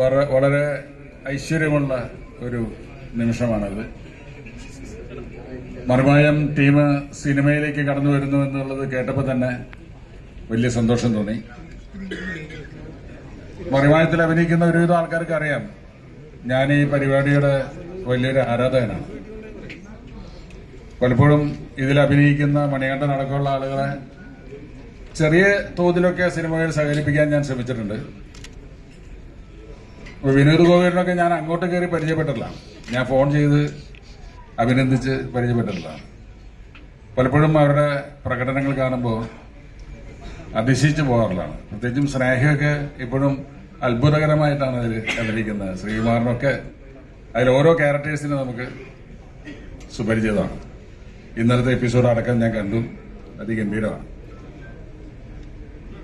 വളരെ ഐശ്വര്യമുള്ള ഒരു നിമിഷമാണത്. മറുമായം ടീം സിനിമയിലേക്ക് കടന്നു വരുന്നു എന്നുള്ളത് കേട്ടപ്പോൾ തന്നെ വലിയ സന്തോഷം തോന്നി. മറിമായത്തിൽ അഭിനയിക്കുന്ന ഒരുവിധം ആൾക്കാർക്ക് അറിയാം ഞാൻ ഈ പരിപാടിയുടെ വലിയൊരു ആരാധകനാണ്. പലപ്പോഴും ഇതിൽ അഭിനയിക്കുന്ന മണികണ്ഠൻ അടക്കമുള്ള ആളുകളെ ചെറിയ തോതിലൊക്കെ സിനിമകൾ സഹകരിപ്പിക്കാൻ ഞാൻ ശ്രമിച്ചിട്ടുണ്ട്. ഇപ്പൊ വിനോദ് ഗോപിനൊക്കെ ഞാൻ അങ്ങോട്ട് കയറി പരിചയപ്പെട്ടതാണ്. ഞാൻ ഫോൺ ചെയ്ത് അഭിനന്ദിച്ച് പരിചയപ്പെട്ടതാണ്. പലപ്പോഴും അവരുടെ പ്രകടനങ്ങൾ കാണുമ്പോൾ അതിശയിച്ചു പോകാറുള്ളതാണ്. പ്രത്യേകിച്ചും സ്നേഹമൊക്കെ ഇപ്പോഴും അത്ഭുതകരമായിട്ടാണ് അതിൽ കണ്ടിരിക്കുന്നത്. ശ്രീകുമാറിനൊക്കെ അതിൽ ഓരോ ക്യാരക്ടേഴ്സിനും നമുക്ക് സുപരിചിതമാണ്. ഇന്നലത്തെ എപ്പിസോഡ് അടക്കം ഞാൻ കണ്ടു. അതിഗംഭീരമാണ്.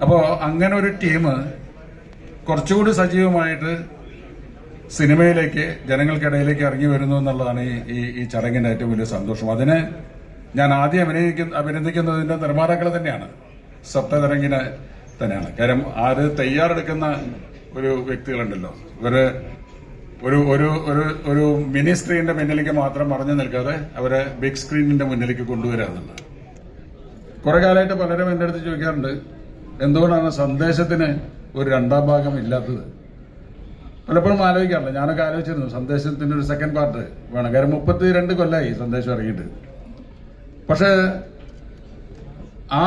അപ്പോൾ അങ്ങനെ ഒരു ടീം കുറച്ചുകൂടി സജീവമായിട്ട് സിനിമയിലേക്ക് ജനങ്ങൾക്കിടയിലേക്ക് ഇറങ്ങി വരുന്നു എന്നുള്ളതാണ് ഈ ഈ- ചടങ്ങിന്റെ ഏറ്റവും വലിയ സന്തോഷം. അതിന് ഞാൻ ആദ്യം അഭിനയിക്കുന്ന അഭിനന്ദിക്കുന്നതിന്റെ നിർമ്മാതാക്കൾ തന്നെയാണ്. സപ്തതരംഗിനെ തന്നെയാണ്. കാര്യം അത് തയ്യാറെടുക്കുന്ന ഒരു വ്യക്തികളുണ്ടല്ലോ. ഇവർ ഒരു ഒരു ഒരു ഒരു മിനി സ്ക്രീനിന്റെ മുന്നിലേക്ക് മാത്രം പറഞ്ഞു നിൽക്കാതെ അവരെ ബിഗ് സ്ക്രീനിന്റെ മുന്നിലേക്ക് എന്നുള്ളത്. കുറെ കാലമായിട്ട് പലരും എന്റെ അടുത്ത് ചോദിക്കാറുണ്ട് എന്തുകൊണ്ടാണ് സന്ദേശത്തിന് ഒരു രണ്ടാം ഭാഗം ഇല്ലാത്തത്? പലപ്പോഴും ആലോചിക്കാറില്ല. ഞാനൊക്കെ ആലോചിച്ചിരുന്നു. സന്ദേശത്തിന്റെ ഒരു സെക്കൻഡ് പാർട്ട് വേണം. കാര്യം മുപ്പത്തി രണ്ട് കൊല്ലമായി സന്ദേശം ഇറങ്ങിയിട്ട്. പക്ഷേ ആ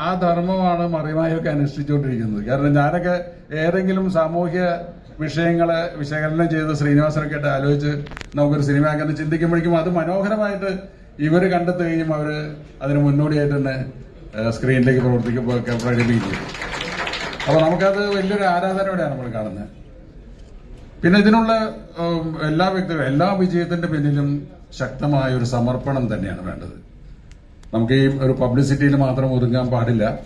ആ- ധർമ്മമാണ് മറിമായൊക്കെ അനുഷ്ഠിച്ചുകൊണ്ടിരിക്കുന്നത്. കാരണം ഞാനൊക്കെ ഏതെങ്കിലും സാമൂഹ്യ വിഷയങ്ങളെ വിശകലനം ചെയ്ത് ശ്രീനിവാസനൊക്കെ ആയിട്ട് ആലോചിച്ച് നമുക്കൊരു സിനിമ ആക്കാൻ ചിന്തിക്കുമ്പോഴേക്കും അത് മനോഹരമായിട്ട് ഇവർ കണ്ടെത്തുകയും അവർ അതിന് മുന്നോടിയായിട്ട് തന്നെ സ്ക്രീനിലേക്ക് പ്രവർത്തിക്കുമ്പോൾ പ്രകടിപ്പിക്കുകയും അപ്പോൾ അപ്പൊ നമുക്കത് വലിയൊരു ആരാധനയോടെയാണ് നമ്മൾ കാണുന്നത്. പിന്നെ ഇതിനുള്ള എല്ലാ വ്യക്തികളും എല്ലാ വിജയത്തിന്റെ പിന്നിലും ശക്തമായ ഒരു സമർപ്പണം തന്നെയാണ് വേണ്ടത്. നമുക്ക് ഈ ഒരു പബ്ലിസിറ്റിയിൽ മാത്രം ഒതുങ്ങാൻ പാടില്ല.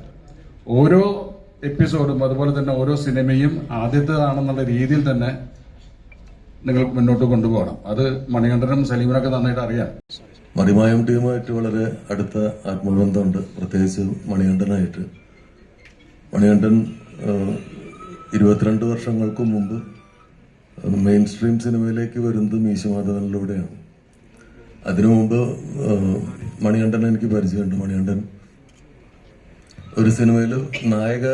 ഓരോ എപ്പിസോഡും അതുപോലെ തന്നെ ഓരോ സിനിമയും ആദ്യത്തേതാണെന്നുള്ള രീതിയിൽ തന്നെ നിങ്ങൾ മുന്നോട്ട് കൊണ്ടുപോകണം. അത് മണികണ്ഠനും സലീമിനൊക്കെ നന്നായിട്ട് അറിയാം. മറിമായം ടീമായിട്ട് വളരെ അടുത്ത ആത്മബന്ധമുണ്ട്. പ്രത്യേകിച്ച് മണികണ്ഠനായിട്ട്. മണികണ്ഠൻ ഇരുപത്തിരണ്ട് വർഷങ്ങൾക്ക് മുമ്പ് മെയിൻ സ്ട്രീം സിനിമയിലേക്ക് വരുന്നത് മീശമാധവനിലൂടെയാണ് അതിനു മുമ്പ് മണികണ്ഠൻ എനിക്ക് പരിചയമുണ്ട്. മണികണ്ഠൻ ഒരു സിനിമയിൽ നായക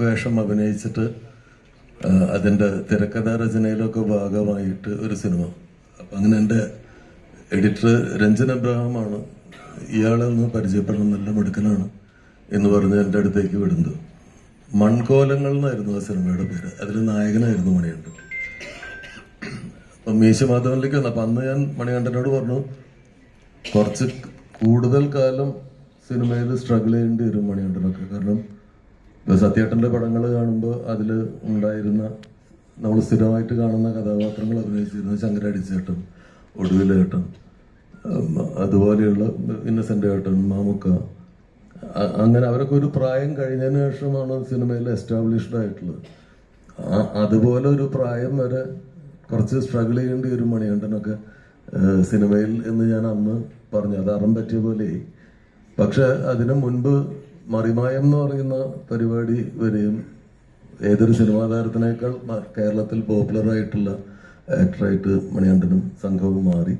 വേഷം അഭിനയിച്ചിട്ട് അതിന്റെ തിരക്കഥാ രചനയിലൊക്കെ ഭാഗമായിട്ട് ഒരു സിനിമ. അപ്പം അങ്ങനെ എന്റെ എഡിറ്റർ രഞ്ജൻ അബ്രഹാമാണ് ഇയാളെ ഒന്ന് പരിചയപ്പെടണം നല്ല മിടുക്കനാണ് എന്ന് പറഞ്ഞ് എന്റെ അടുത്തേക്ക് വിടുന്നത്. മൺകോലങ്ങൾ എന്നായിരുന്നു ആ സിനിമയുടെ പേര്. അതിൽ നായകനായിരുന്നു മണികണ്ഠൻ. അപ്പൊ വന്നു. അപ്പൊ അന്ന് ഞാൻ മണികണ്ഠനോട് പറഞ്ഞു കുറച്ച് കൂടുതൽ കാലം സിനിമയിൽ സ്ട്രഗിൾ ചെയ്യേണ്ടി വരും മണികണ്ഠനൊക്കെ. കാരണം സത്യേട്ടന്റെ പടങ്ങൾ കാണുമ്പോൾ അതിൽ ഉണ്ടായിരുന്ന നമ്മൾ സ്ഥിരമായിട്ട് കാണുന്ന കഥാപാത്രങ്ങൾ അഭിനയിച്ചിരുന്ന ശങ്കരാടിച്ചേട്ടൻ ഒടുവിലേട്ടൻ അതുപോലെയുള്ള ഇന്നസെന്റ് ഏട്ടൻ മാമുക്ക അങ്ങനെ അവരൊക്കെ ഒരു പ്രായം കഴിഞ്ഞതിന് ശേഷമാണ് സിനിമയിൽ എസ്റ്റാബ്ലിഷ്ഡ് ആയിട്ടുള്ളത്. അതുപോലെ ഒരു പ്രായം വരെ കുറച്ച് സ്ട്രഗിൾ ചെയ്യേണ്ടി ഒരു മണികണ്ഠനൊക്കെ സിനിമയിൽ എന്ന് ഞാൻ അന്ന് പറഞ്ഞു. അത് അറം പറ്റിയ പോലെ പക്ഷെ അതിനു മുൻപ് മറിമായം എന്ന് പറയുന്ന പരിപാടി വരെയും ഏതൊരു സിനിമാ താരത്തിനേക്കാൾ കേരളത്തിൽ പോപ്പുലർ ആയിട്ടുള്ള ആക്ടറായിട്ട് മണികണ്ഠനും സംഘവും മാറി.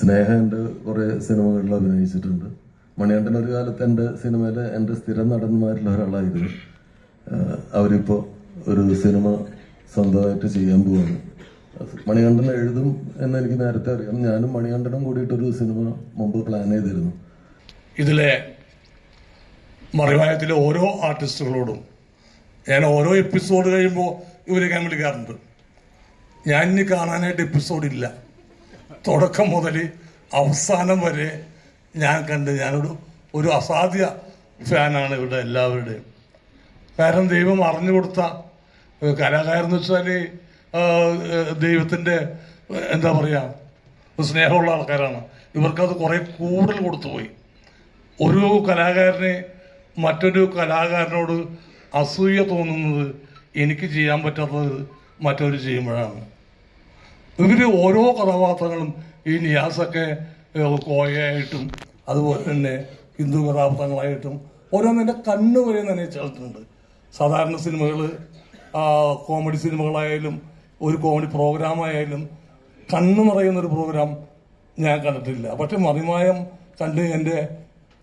സ്നേഹ എന്റെ കുറേ സിനിമകളിൽ അഭിനയിച്ചിട്ടുണ്ട്. മണികണ്ഠൻ ഒരു കാലത്ത് എന്റെ സിനിമയിലെ എന്റെ സ്ഥിരം നടന്മാരിൽ ഒരാളായിരുന്നു. അവരിപ്പോൾ അവരിപ്പോ ഒരു സിനിമ സ്വന്തമായിട്ട് ചെയ്യാൻ പോവാണ്. മണികണ്ഠൻ എഴുതും എന്ന് എനിക്ക് നേരത്തെ അറിയാം. ഞാനും മണികണ്ഠനും കൂടിയിട്ടൊരു സിനിമ മുമ്പ് പ്ലാൻ ചെയ്തിരുന്നു. ഇതിലെ മറിവായത്തിലെ ഓരോ ആർട്ടിസ്റ്റുകളോടും ഞാൻ ഓരോ എപ്പിസോഡ് കഴിയുമ്പോൾ ഇവരെ ഞാൻ വിളിക്കാറുണ്ട്. ഞാൻ ഇനി കാണാനായിട്ട് എപ്പിസോഡ് ഇല്ല. തുടക്കം മുതൽ അവസാനം വരെ ഞാൻ കണ്ട് ഞാനൊരു ഒരു അസാധ്യ ഫാനാണ് ഇവിടെ എല്ലാവരുടെയും. കാരണം ദൈവം അറിഞ്ഞു കൊടുത്ത കലാകാരെന്ന് വെച്ചാൽ ദൈവത്തിന്റെ എന്താ പറയുക സ്നേഹമുള്ള ആൾക്കാരാണ്. ഇവർക്കത് കുറെ കൂടുതൽ കൊടുത്തുപോയി ഒരു കലാകാരനെ മറ്റൊരു കലാകാരനോട് അസൂയ തോന്നുന്നത് എനിക്ക് ചെയ്യാൻ പറ്റാത്തത് മറ്റൊരു ചെയ്യുമ്പോഴാണ്. ഇവർ ഓരോ കഥാപാത്രങ്ങളും ഈ നിയാസൊക്കെ കോയായിട്ടും അതുപോലെ തന്നെ ഹിന്ദു കഥാപാത്രങ്ങളായിട്ടും ഓരോന്നിന്റെ കണ്ണ് തന്നെ നനയിച്ചിട്ടുണ്ട് സാധാരണ സിനിമകൾ കോമഡി സിനിമകളായാലും ഒരു കോമഡി പ്രോഗ്രാമായാലും കണ്ണു നിറയുന്ന ഒരു പ്രോഗ്രാം ഞാൻ കണ്ടിട്ടില്ല. പക്ഷെ മറിമായം കണ്ട് എന്റെ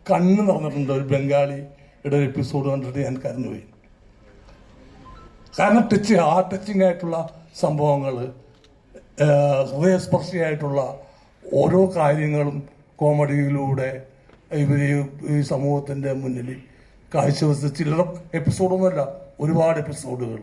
കണ്ണ് നിറഞ്ഞിട്ടുണ്ട് ഒരു ബംഗാളിയുടെ എപ്പിസോഡ് കണ്ടിട്ട് ഞാൻ കരഞ്ഞുപോയി. കാരണം ടച്ച് ആ ടച്ചിങ് ആയിട്ടുള്ള സംഭവങ്ങൾ ഹൃദയസ്പർശിയായിട്ടുള്ള ഓരോ കാര്യങ്ങളും കോമഡിയിലൂടെ ഇവർ ഈ സമൂഹത്തിന്റെ മുന്നിൽ കാഴ്ചവെച്ച ചില്ലറ എപ്പിസോഡൊന്നുമല്ല ഒരുപാട് എപ്പിസോഡുകൾ